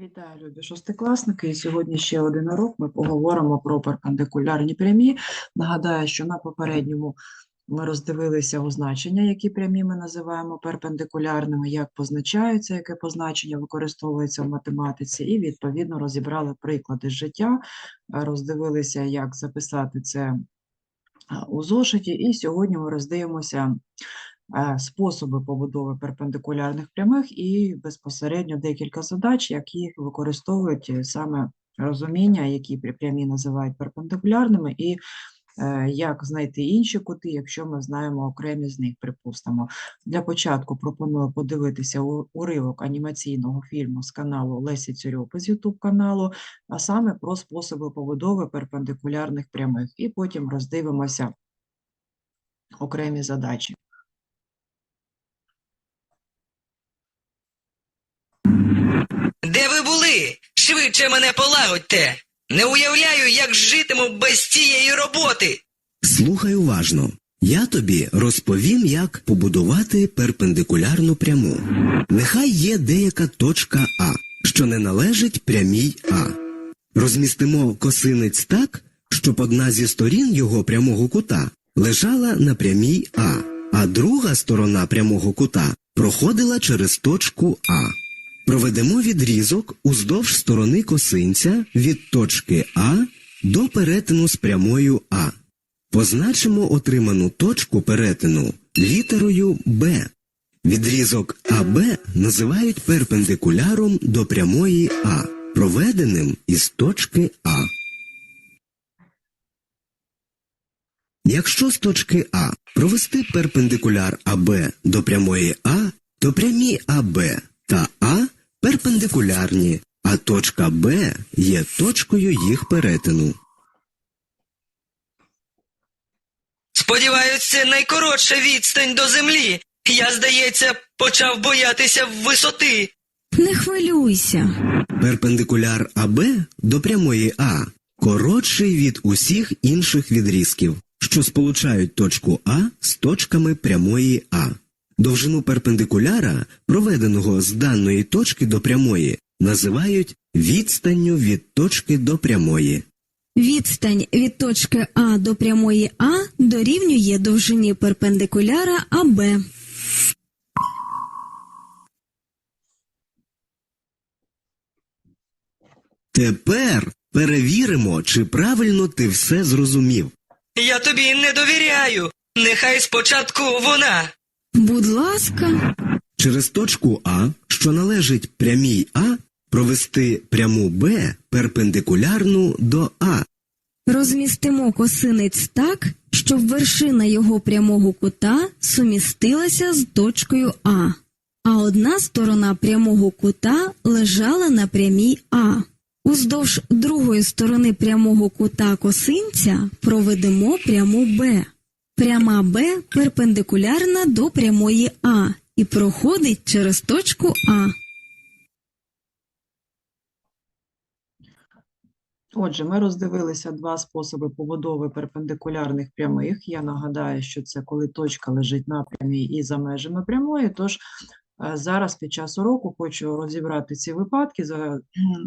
Вітаю, любі шостикласники. І сьогодні ще один урок. Ми поговоримо про перпендикулярні прямі. Нагадаю, що на попередньому ми роздивилися означення, які прямі ми називаємо перпендикулярними, як позначаються, яке позначення використовується в математиці, і відповідно розібрали приклади життя, роздивилися, як записати це у зошиті. І сьогодні ми роздивимося способи побудови перпендикулярних прямих і безпосередньо декілька задач, які використовують е, саме розуміння, які прямі називають перпендикулярними, і е, як знайти інші кути, якщо ми знаємо окремі з них, припустимо. Для початку пропоную подивитися уривок анімаційного фільму з каналу Лесі Цюрьопи з YouTube каналу, а саме про способи побудови перпендикулярних прямих, і потім роздивимося окремі задачі. Де ви були? Швидше мене полагодьте. Не уявляю, як житиму без цієї роботи. Слухай уважно. Я тобі розповім, як побудувати перпендикулярну пряму. Нехай є деяка точка А, що не належить прямій А. Розмістимо косинець так, щоб одна зі сторін його прямого кута лежала на прямій А, а друга сторона прямого кута проходила через точку А. Проведемо відрізок уздовж сторони косинця від точки А до перетину з прямою А. Позначимо отриману точку перетину літерою Б. Відрізок АБ називають перпендикуляром до прямої А, проведеним із точки А. Якщо з точки А провести перпендикуляр АБ до прямої А, то прямі АБ та перпендикулярні, а точка Б є точкою їх перетину. Сподіваюсь, це найкоротша відстань до землі. Я, здається, почав боятися висоти. Не хвилюйся. Перпендикуляр АБ до прямої А коротший від усіх інших відрізків, що сполучають точку А з точками прямої А. Довжину перпендикуляра, проведеного з даної точки до прямої, називають відстанню від точки до прямої. Відстань від точки А до прямої А дорівнює довжині перпендикуляра АБ. Тепер перевіримо, чи правильно ти все зрозумів. Я тобі не довіряю. Нехай спочатку вона. Будь ласка, Через точку А, що належить прямій А, провести пряму Б перпендикулярну до А. розмістимо косинець так, щоб вершина його прямого кута сумістилася з точкою А, а одна сторона прямого кута лежала на прямій А. Уздовж другої сторони прямого кута косинця проведемо пряму Б. Пряма Б перпендикулярна до прямої А і проходить через точку А. Отже, ми роздивилися два способи побудови перпендикулярних прямих. Я нагадаю, що це коли точка лежить на прямій і за межами прямої. Тож е, зараз під час уроку хочу розібрати ці випадки,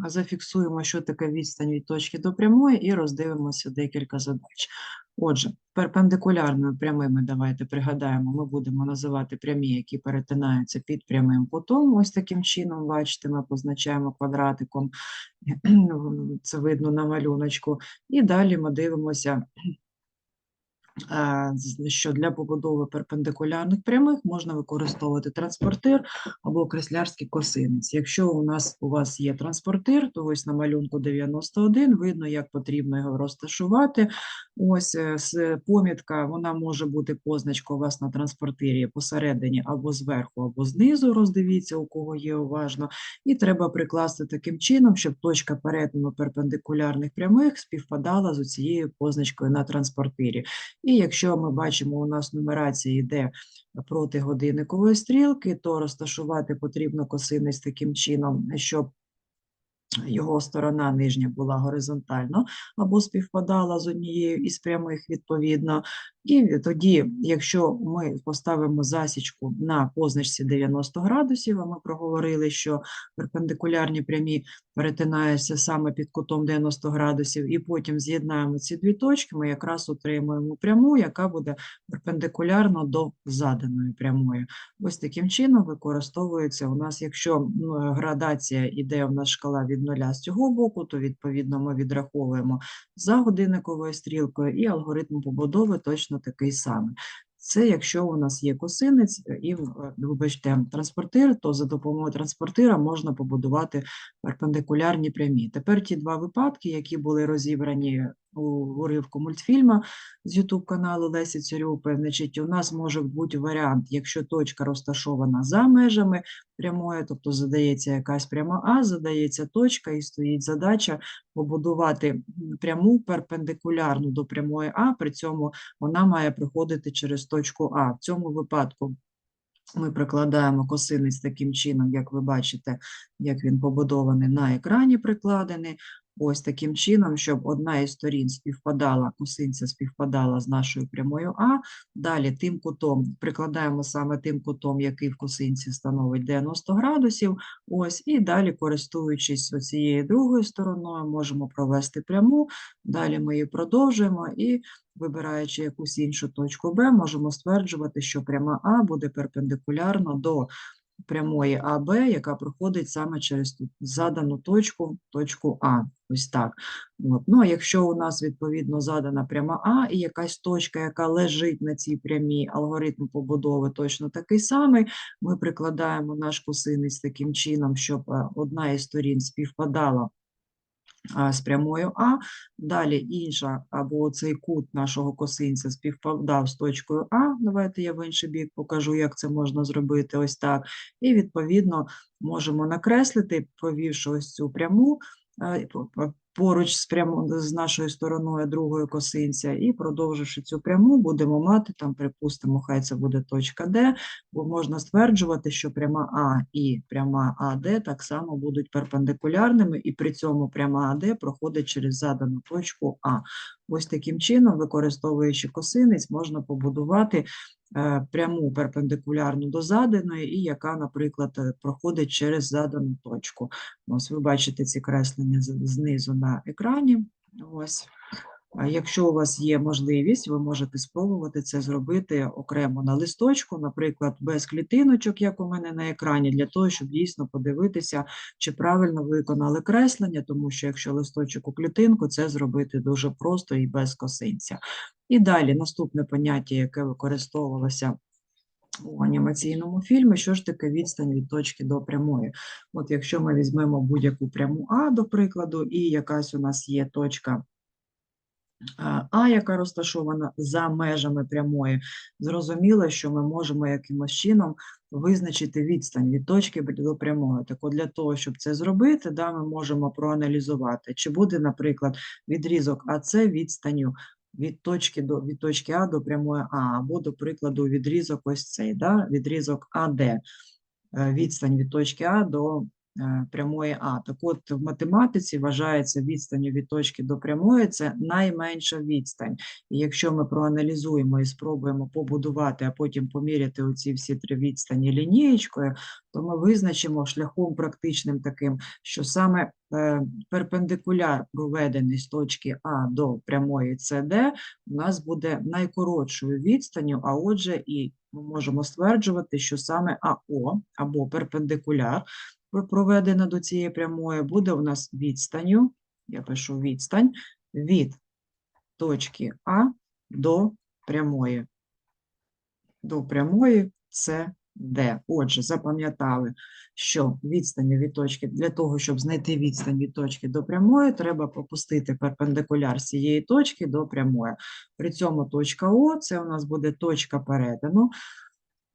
зафіксуємо, що таке відстань від точки до прямої, і роздивимося декілька задач. Отже, перпендикулярними прямими, давайте пригадаємо, ми будемо називати прямі, які перетинаються під прямим кутом. Ось таким чином, бачите, ми позначаємо квадратиком це видно на малюночку. І далі ми дивимося, що для побудови перпендикулярних прямих можна використовувати транспортир або креслярський косинець. Якщо у нас у вас є транспортир, то ось на малюнку 91 видно, як потрібно його розташувати. Ось е, с- помітка, вона може бути позначка у вас на транспортирі посередині або зверху, або знизу. Роздивіться, у кого є уважно. І треба прикласти таким чином, щоб точка перетину перпендикулярних прямих співпадала з цією позначкою на транспортирі. І якщо ми бачимо, у нас нумерація йде проти годинникової стрілки, то розташувати потрібно косинець таким чином, щоб його сторона нижня була горизонтально або співпадала з однією із прямих відповідно. І тоді, якщо ми поставимо засічку на позначці 90 градусів, а ми проговорили, що перпендикулярні прямі перетинаються саме під кутом 90 градусів, і потім з'єднаємо ці дві точки, ми якраз отримуємо пряму, яка буде перпендикулярно до заданої прямої. Ось таким чином використовується у нас, якщо градація іде у нас шкала від нуля з цього боку, то відповідно ми відраховуємо за годинниковою стрілкою, і алгоритм побудови точно такий самий. Це якщо у нас є косинець е, і, вибачте, транспортир, то за допомогою транспортира можна побудувати перпендикулярні прямі. Тепер ті два випадки, які були розібрані у уривку мультфільма з YouTube каналу Лесі Царюпи, значить, у нас може бути варіант, якщо точка розташована за межами прямої, тобто задається якась пряма А, задається точка і стоїть задача побудувати пряму перпендикулярну до прямої А, при цьому вона має проходити через точку А. В цьому випадку ми прикладаємо косинець таким чином, як ви бачите, як він побудований на екрані прикладений. Ось таким чином, щоб одна із сторін співпадала, косинця співпадала з нашою прямою А. Далі тим кутом прикладаємо саме тим кутом, який в косинці становить 90 градусів. Ось, і далі, користуючись оцією другою стороною, можемо провести пряму. Далі ми її продовжуємо і вибираючи якусь іншу точку Б, можемо стверджувати, що пряма А буде перпендикулярно до прямої АБ, яка проходить саме через задану точку, точку А. Ось так. От. Ну, а якщо у нас відповідно задана пряма А і якась точка, яка лежить на цій прямій, алгоритм побудови точно такий самий, ми прикладаємо наш косинець таким чином, щоб е, одна із сторін співпадала з прямою А, далі інша або цей кут нашого косинця співпадав з точкою А. Давайте я в інший бік покажу, як це можна зробити ось так. І відповідно можемо накреслити, провівши ось цю пряму поруч з, прямо, з нашою стороною другої косинця, і продовживши цю пряму, будемо мати там, припустимо, хай це буде точка Д, бо можна стверджувати, що пряма А і пряма АД так само будуть перпендикулярними, і при цьому пряма АД проходить через задану точку А. Ось таким чином, використовуючи косинець, можна побудувати пряму перпендикулярну до заданої, і яка, наприклад, е, проходить через задану точку. Ось ви бачите ці креслення знизу на екрані. Ось. Якщо у вас є можливість, ви можете спробувати це зробити окремо на листочку, наприклад, без клітиночок, як у мене на екрані, для того, щоб дійсно подивитися, чи правильно виконали креслення, тому що якщо листочок у клітинку, це зробити дуже просто і без косинця. І далі наступне поняття, яке використовувалося у анімаційному фільмі, що ж таке відстань від точки до прямої. От якщо ми візьмемо будь-яку пряму А, до прикладу, і якась у нас є точка а, яка розташована за межами прямої, зрозуміло, що ми можемо якимось чином визначити відстань від точки до прямої. Так от для того, щоб це зробити, да, ми можемо проаналізувати, чи буде, наприклад, відрізок АЦ відстанню від точки, до, від точки А до прямої А, або, до прикладу, відрізок ось цей, да, відрізок АД, е, відстань від точки А до прямої А. Так от в математиці вважається відстанню від точки до прямої це найменша відстань. І якщо ми проаналізуємо і спробуємо побудувати, а потім поміряти оці всі три відстані лінієчкою, то ми визначимо шляхом практичним таким, що саме е, перпендикуляр, проведений з точки А до прямої CD, у нас буде найкоротшою відстанню, а отже, і ми можемо стверджувати, що саме АО або перпендикуляр, проведена до цієї прямої, буде у нас відстанню, я пишу відстань, від точки А до прямої. До прямої це Д. Отже, запам'ятали, що відстань від точки, для того, щоб знайти відстань від точки до прямої, треба пропустити перпендикуляр цієї точки до прямої. При цьому точка О це у нас буде точка перетину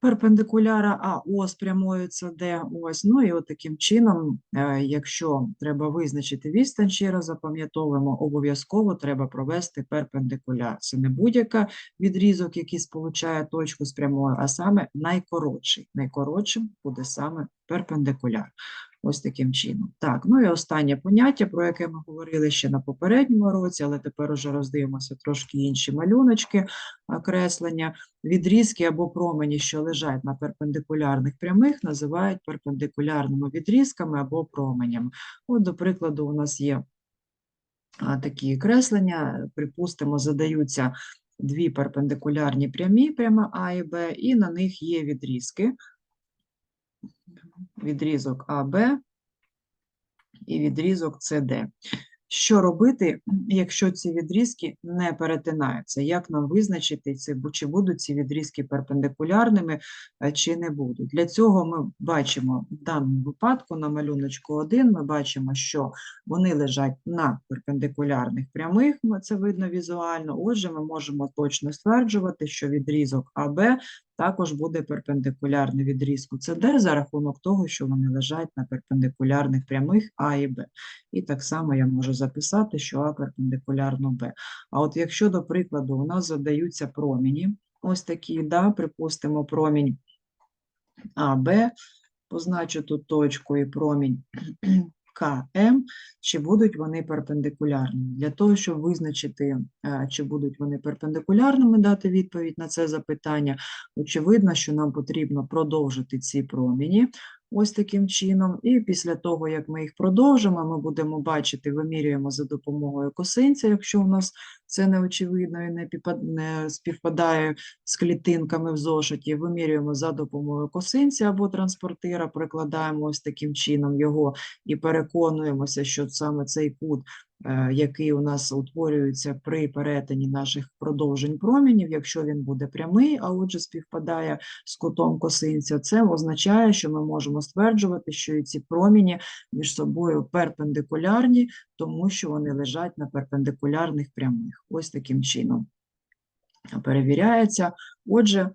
перпендикуляра АО прямою де, Ось. Ну і от таким чином, е, якщо треба визначити відстань, ще раз запам'ятовуємо, обов'язково треба провести перпендикуляр. Це не будь-яка відрізок, який сполучає точку з прямою, а саме найкоротший. Найкоротшим буде саме перпендикуляр. Ось таким чином. Так, ну і останнє поняття, про яке ми говорили ще на попередньому році, але тепер уже роздивимося трошки інші малюночки, а, креслення. Відрізки або промені, що лежать на перпендикулярних прямих, називають перпендикулярними відрізками або променями. От, до прикладу, у нас є такі креслення, припустимо, задаються дві перпендикулярні прямі, пряма А і Б, і на них є відрізки. Відрізок АБ і відрізок СД. Що робити, якщо ці відрізки не перетинаються? Як нам визначити, чи будуть ці відрізки перпендикулярними, е, чи не будуть? Для цього ми бачимо в даному випадку на малюночку 1, ми бачимо, що вони лежать на перпендикулярних прямих, це видно візуально. Отже, ми можемо точно стверджувати, що відрізок АБ також буде перпендикулярний відрізку СД за рахунок того, що вони лежать на перпендикулярних прямих А і Б. І так само я можу записати, що А перпендикулярно Б. А от якщо, до прикладу, у нас задаються промені, ось такі, да, припустимо, промінь АБ, позначу тут точку і промінь КМ, чи будуть вони перпендикулярними. Для того, щоб визначити, е, чи будуть вони перпендикулярними, дати відповідь на це запитання, очевидно, що нам потрібно продовжити ці промені ось таким чином. І після того, як ми їх продовжимо, ми будемо бачити, вимірюємо за допомогою косинця, якщо у нас це не очевидно і не, піпа- не співпадає з клітинками в зошиті, вимірюємо за допомогою косинця або транспортира, прикладаємо ось таким чином його і переконуємося, що саме цей кут, який у нас утворюється при перетині наших продовжень промінів, якщо він буде прямий, а отже співпадає з кутом косинця, це означає, що ми можемо стверджувати, що і ці проміні між собою перпендикулярні, тому що вони лежать на перпендикулярних прямих. Ось таким чином перевіряється. Отже, е,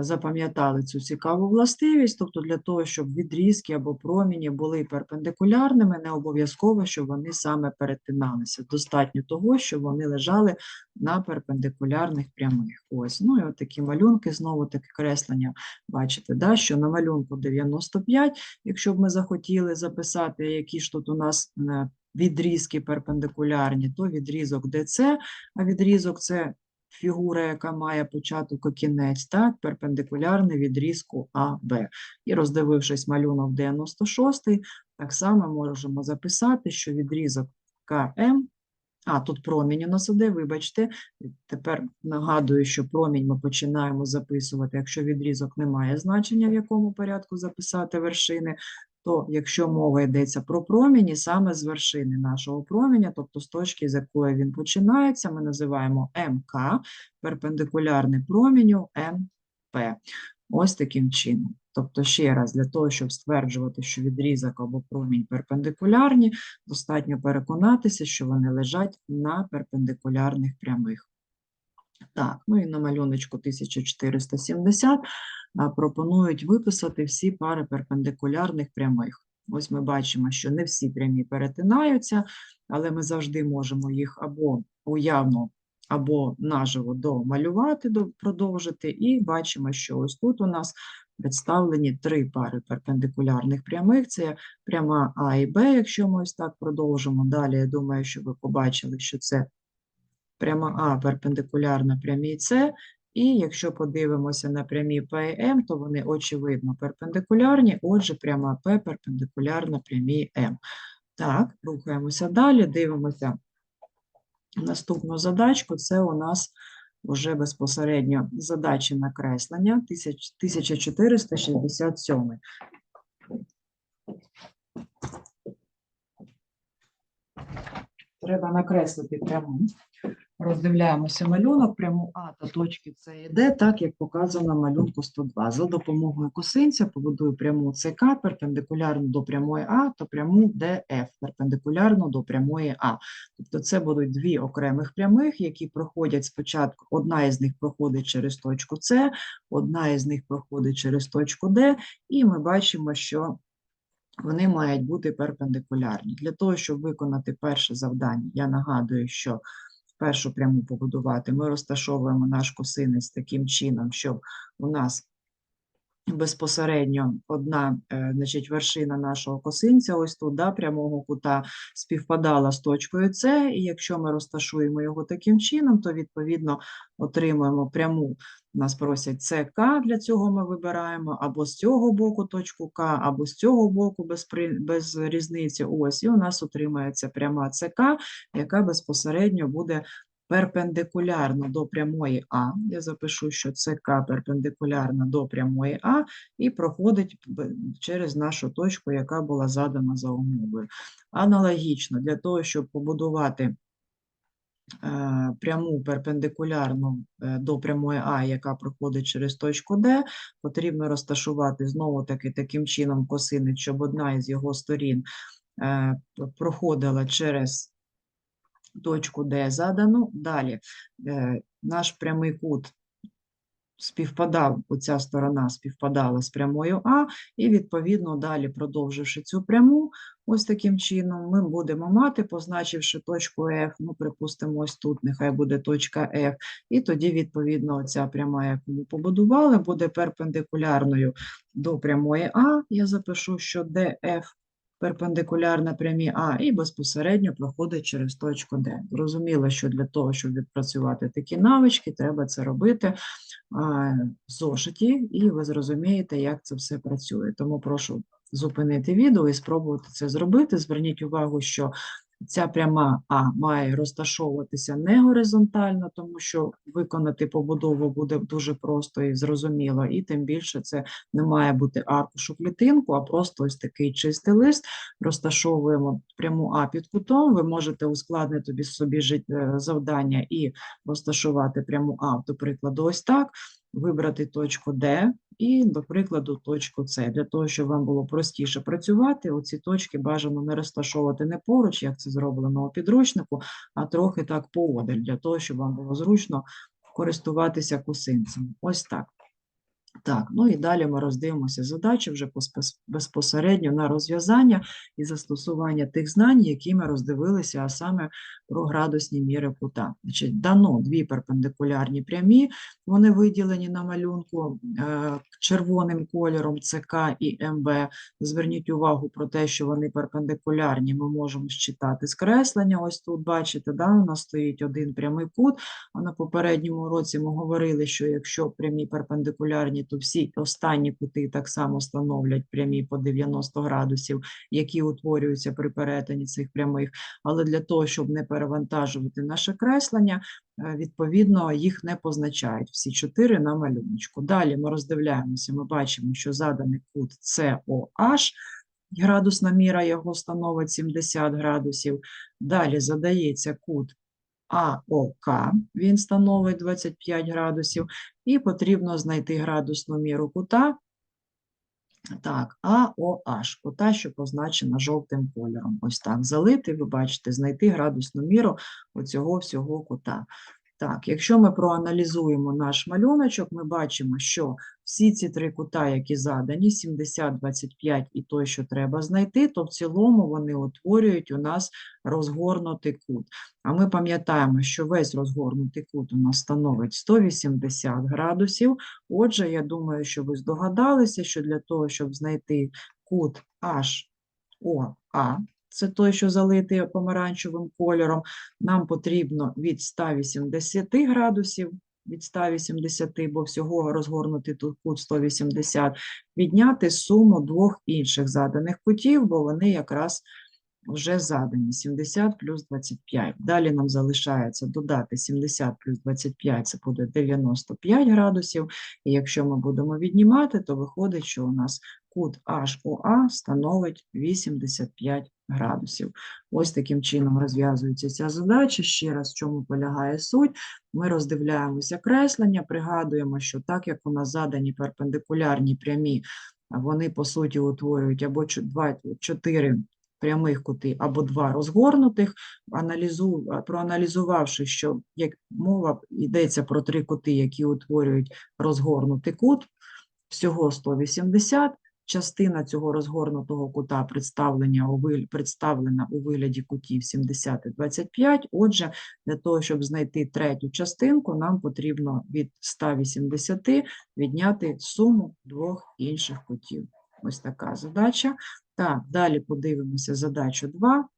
запам'ятали цю цікаву властивість, тобто для того, щоб відрізки або проміні були перпендикулярними, не обов'язково, щоб вони саме перетиналися. Достатньо того, щоб вони лежали на перпендикулярних прямих. Ось, ну і от такі малюнки, знову таке креслення, бачите, да, що на малюнку 95, якщо б ми захотіли записати, які ж тут у нас е, відрізки перпендикулярні, то відрізок ДЦ, а відрізок це фігура, яка має початок і кінець, так, перпендикулярний відрізку АБ. І роздивившись малюнок 96, так само можемо записати, що відрізок КМ, а, тут промінь у нас іде, вибачте, тепер нагадую, що промінь ми починаємо записувати, якщо відрізок не має значення, в якому порядку записати вершини, то якщо мова йдеться про проміні, саме з вершини нашого проміня, тобто з точки, з якої він починається, ми називаємо МК, перпендикулярний проміню МП. Ось таким чином. Тобто, ще раз, для того, щоб стверджувати, що відрізок або промінь перпендикулярні, достатньо переконатися, що вони лежать на перпендикулярних прямих. Так, ну і на малюночку 1470 а, пропонують виписати всі пари перпендикулярних прямих. Ось ми бачимо, що не всі прямі перетинаються, але ми завжди можемо їх або уявно, або наживо домалювати, продовжити, і бачимо, що ось тут у нас представлені три пари перпендикулярних прямих. Це пряма А і Б, якщо ми ось так продовжимо. Далі, я думаю, що ви побачили, що це пряма А перпендикулярна прямій С, і якщо подивимося на прямі П і М, то вони очевидно перпендикулярні, отже, пряма П перпендикулярна прямій М. Так, рухаємося далі, дивимося наступну задачку. Це у нас вже безпосередньо задачі накреслення 1467. Треба накреслити пряму. Роздивляємося малюнок, пряму А та точки С і Д, так як показано на малюнку 102. За допомогою косинця побудую пряму ЦК перпендикулярну до прямої А та пряму ДФ перпендикулярну до прямої А. Тобто це будуть дві окремих прямих, які проходять спочатку, одна із них проходить через точку С, одна із них проходить через точку Д, і ми бачимо, що вони мають бути перпендикулярні. Для того, щоб виконати перше завдання, я нагадую, що першу пряму побудувати, ми розташовуємо наш косинець таким чином, щоб у нас безпосередньо одна е, значить, вершина нашого косинця, ось тут, да, прямого кута, співпадала з точкою С, і якщо ми розташуємо його таким чином, то відповідно отримуємо пряму. Нас просять СК, для цього ми вибираємо або з цього боку точку К, або з цього боку без, без різниці. Ось, і у нас отримається пряма СК, яка безпосередньо буде перпендикулярно до прямої А. Я запишу, що СК перпендикулярна до прямої А і проходить через нашу точку, яка була задана за умовою. Аналогічно, для того, щоб побудувати е, пряму перпендикулярну е, до прямої А, яка проходить через точку Д, потрібно розташувати знову-таки таким чином косинець, щоб одна із його сторін е, проходила через точку Д задану. Далі е, наш прямий кут співпадав, оця сторона співпадала з прямою А, і відповідно далі, продовживши цю пряму, ось таким чином, ми будемо мати, позначивши точку F, ну, припустимо, ось тут нехай буде точка F, і тоді, відповідно, оця пряма, яку ми побудували, буде перпендикулярною до прямої А. Я запишу, що DF перпендикулярна прямі А і безпосередньо проходить через точку Д. Зрозуміло, що для того, щоб відпрацювати такі навички, треба це робити в зошиті, і ви зрозумієте, як це все працює. Тому прошу зупинити відео і спробувати це зробити. Зверніть увагу, що ця пряма А має розташовуватися не горизонтально, тому що виконати побудову буде дуже просто і зрозуміло, і тим більше це не має бути аркуш у клітинку, а просто ось такий чистий лист. Розташовуємо пряму А під кутом. Ви можете ускладнити собі- собі е, завдання і розташувати пряму А, до прикладу, ось так, вибрати точку Д і, до прикладу, точку С. Для того, щоб вам було простіше працювати, оці точки бажано не розташовувати не поруч, як це зроблено у підручнику, а трохи так поодаль, для того, щоб вам було зручно користуватися косинцем. Ось так. Так, ну і далі ми роздивимося задачі вже безпосередньо на розв'язання і застосування тих знань, які ми роздивилися, а саме про градусні міри кута. Значить, дано дві перпендикулярні прямі, вони виділені на малюнку е, червоним кольором ЦК і МВ. Зверніть увагу про те, що вони перпендикулярні, ми можемо считати скреслення. Ось тут бачите, да, у нас стоїть один прямий кут, а на попередньому році ми говорили, що якщо прямі перпендикулярні, то всі останні кути так само становлять прямі по 90 градусів, які утворюються при перетині цих прямих. Але для того, щоб не перевантажувати наше креслення, е, відповідно, їх не позначають всі чотири на малюночку. Далі ми роздивляємося, ми бачимо, що заданий кут COH, градусна міра його становить 70 градусів. Далі задається кут АОК, він становить 25 градусів, і потрібно знайти градусну міру кута. Так, АОH, кута, що позначена жовтим кольором. Ось так, залити, ви бачите, знайти градусну міру оцього всього кута. Так, якщо ми проаналізуємо наш малюночок, ми бачимо, що всі ці три кута, які задані, 70, 25 і той, що треба знайти, то в цілому вони утворюють у нас розгорнутий кут. А ми пам'ятаємо, що весь розгорнутий кут у нас становить 180 градусів. Отже, я думаю, що ви здогадалися, що для того, щоб знайти кут HOA, це той, що залитий помаранчевим кольором, нам потрібно від 180 градусів, від 180, бо всього розгорнутий тут кут 180, відняти суму двох інших заданих кутів, бо вони якраз вже задані 70 плюс 25. Далі нам залишається додати 70 плюс 25, це буде 95 градусів. І якщо ми будемо віднімати, то виходить, що у нас кут HOA становить 85 градусів. Ось таким чином розв'язується ця задача. Ще раз, в чому полягає суть. Ми роздивляємося креслення, пригадуємо, що так як у нас задані перпендикулярні прямі, вони по суті утворюють або чо- два, чотири прямих кути, або два розгорнутих, аналізу, проаналізувавши, що як мова йдеться про три кути, які утворюють розгорнутий кут, всього 180, частина цього розгорнутого кута представлення у представлена у вигляді кутів 70 і 25. Отже, для того, щоб знайти третю частинку, нам потрібно від 180 відняти суму двох інших кутів. Ось така задача. Так, далі подивимося задачу 2.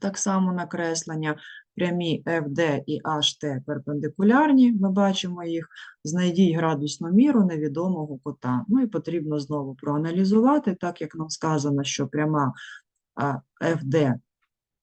Так само накреслення. Прямі FD і HT перпендикулярні, ми бачимо їх. Знайдіть градусну міру невідомого кута. Ну і потрібно знову проаналізувати, так як нам сказано, що пряма FD,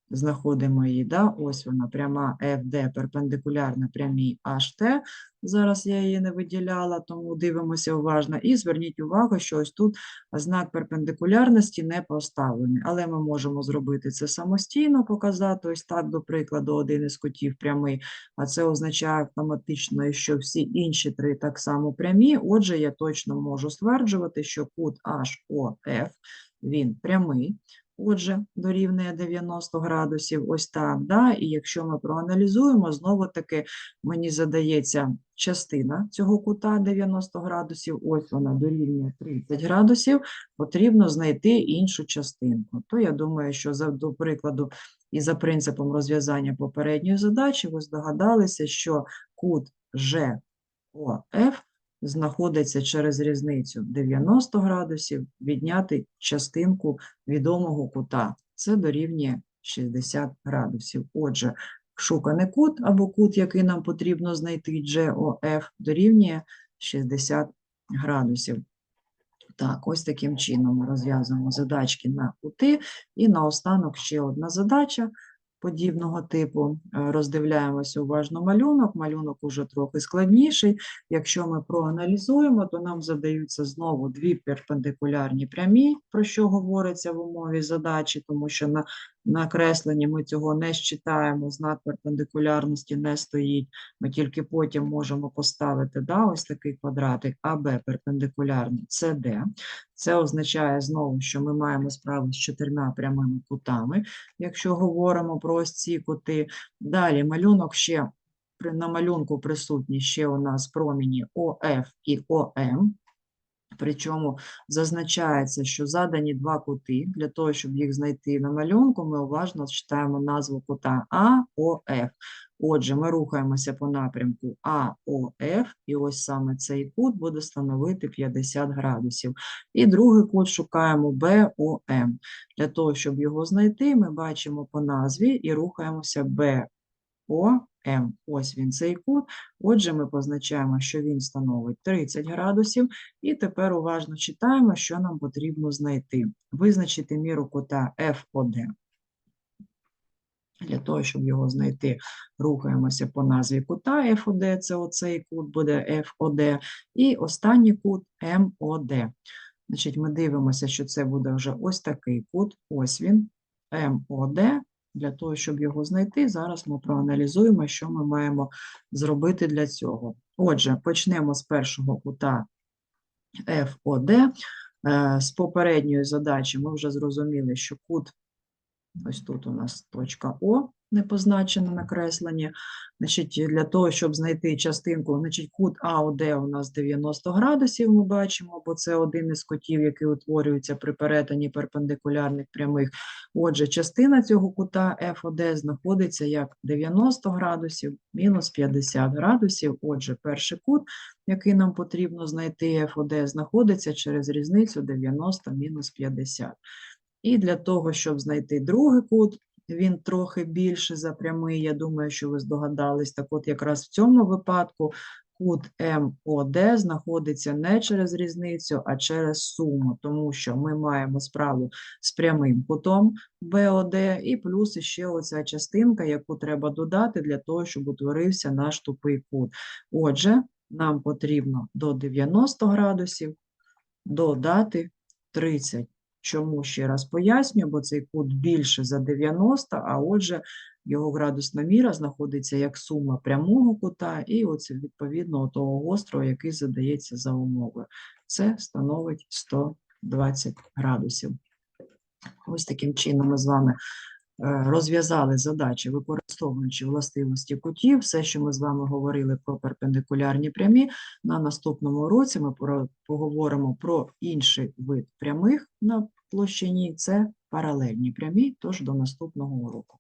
знаходимо її, да? ось вона, пряма FD перпендикулярна прямій HT. Зараз я її не виділяла, тому дивимося уважно. І зверніть увагу, що ось тут знак перпендикулярності не поставлений, але ми можемо зробити це самостійно, показати ось так, до прикладу, один із кутів прямий, а це означає автоматично, що всі інші три так само прямі. Отже, я точно можу стверджувати, що кут HOF, він прямий. Отже, дорівнює 90 градусів, ось так, да? і якщо ми проаналізуємо, знову-таки мені задається частина цього кута 90 градусів, ось вона дорівнює 30 градусів, потрібно знайти іншу частинку. То я думаю, що за, до прикладу і за принципом розв'язання попередньої задачі ви здогадалися, що кут ЖОФ знаходиться через різницю 90 градусів, відняти частинку відомого кута. Це дорівнює 60 градусів. Отже, шуканий кут або кут, який нам потрібно знайти, GOF, дорівнює 60 градусів. Так, ось таким чином ми розв'язуємо задачки на кути. І наостанок ще одна задача подібного типу. Е, Роздивляємося уважно малюнок. Малюнок уже трохи складніший. Якщо ми проаналізуємо, то нам задаються знову дві перпендикулярні прямі, про що говориться в умові задачі, тому що на накресленні ми цього не считаємо, знак перпендикулярності не стоїть. Ми тільки потім можемо поставити да, ось такий квадратик АБ перпендикулярний СД. Це означає знову, що ми маємо справу з чотирма прямими кутами, якщо говоримо про ось ці кути. Далі малюнок ще на малюнку присутні ще у нас промені ОФ і ОМ. Причому зазначається, що задані два кути. Для того, щоб їх знайти на малюнку, ми уважно читаємо назву кута АОФ. Отже, ми рухаємося по напрямку АОФ, і ось саме цей кут буде становити 50 градусів. І другий кут шукаємо БОМ. Для того, щоб його знайти, ми бачимо по назві і рухаємося БОМ. Ось він цей кут. Отже, ми позначаємо, що він становить 30 градусів. І тепер уважно читаємо, що нам потрібно знайти. Визначити міру кута FOD. Для того, щоб його знайти, рухаємося по назві кута FOD, це оцей кут буде FOD, і останній кут MOD. Значить, ми дивимося, що це буде вже ось такий кут, ось він, MOD. Для того, щоб його знайти, зараз ми проаналізуємо, що ми маємо зробити для цього. Отже, почнемо з першого кута FOD. Е, З попередньої задачі ми вже зрозуміли, що кут, ось тут у нас точка О, не позначена на кресленні. Значить, для того, щоб знайти частинку, значить, кут АОД у нас 90 градусів, ми бачимо, бо це один із кутів, який утворюється при перетині перпендикулярних прямих. Отже, частина цього кута FOD знаходиться як 90 градусів мінус 50 градусів. Отже, перший кут, який нам потрібно знайти FOD, знаходиться через різницю 90 мінус 50. І для того, щоб знайти другий кут, він трохи більше за прямий, я думаю, що ви здогадались. Так от якраз в цьому випадку кут МОД знаходиться не через різницю, а через суму, тому що ми маємо справу з прямим кутом БОД, і плюс ще оця частинка, яку треба додати для того, щоб утворився наш тупий кут. Отже, нам потрібно до 90 градусів додати 30. Чому ще раз поясню, бо цей кут більше за 90, а отже, його градусна міра знаходиться як сума прямого кута і оце відповідно того гострого, який задається за умовою. Це становить 120 градусів. Ось таким чином ми з вами розв'язали задачі, використовуючи властивості кутів. Все, що ми з вами говорили про перпендикулярні прямі, на наступному уроці ми поговоримо про інший вид прямих на площині. Це паралельні прямі, тож до наступного уроку.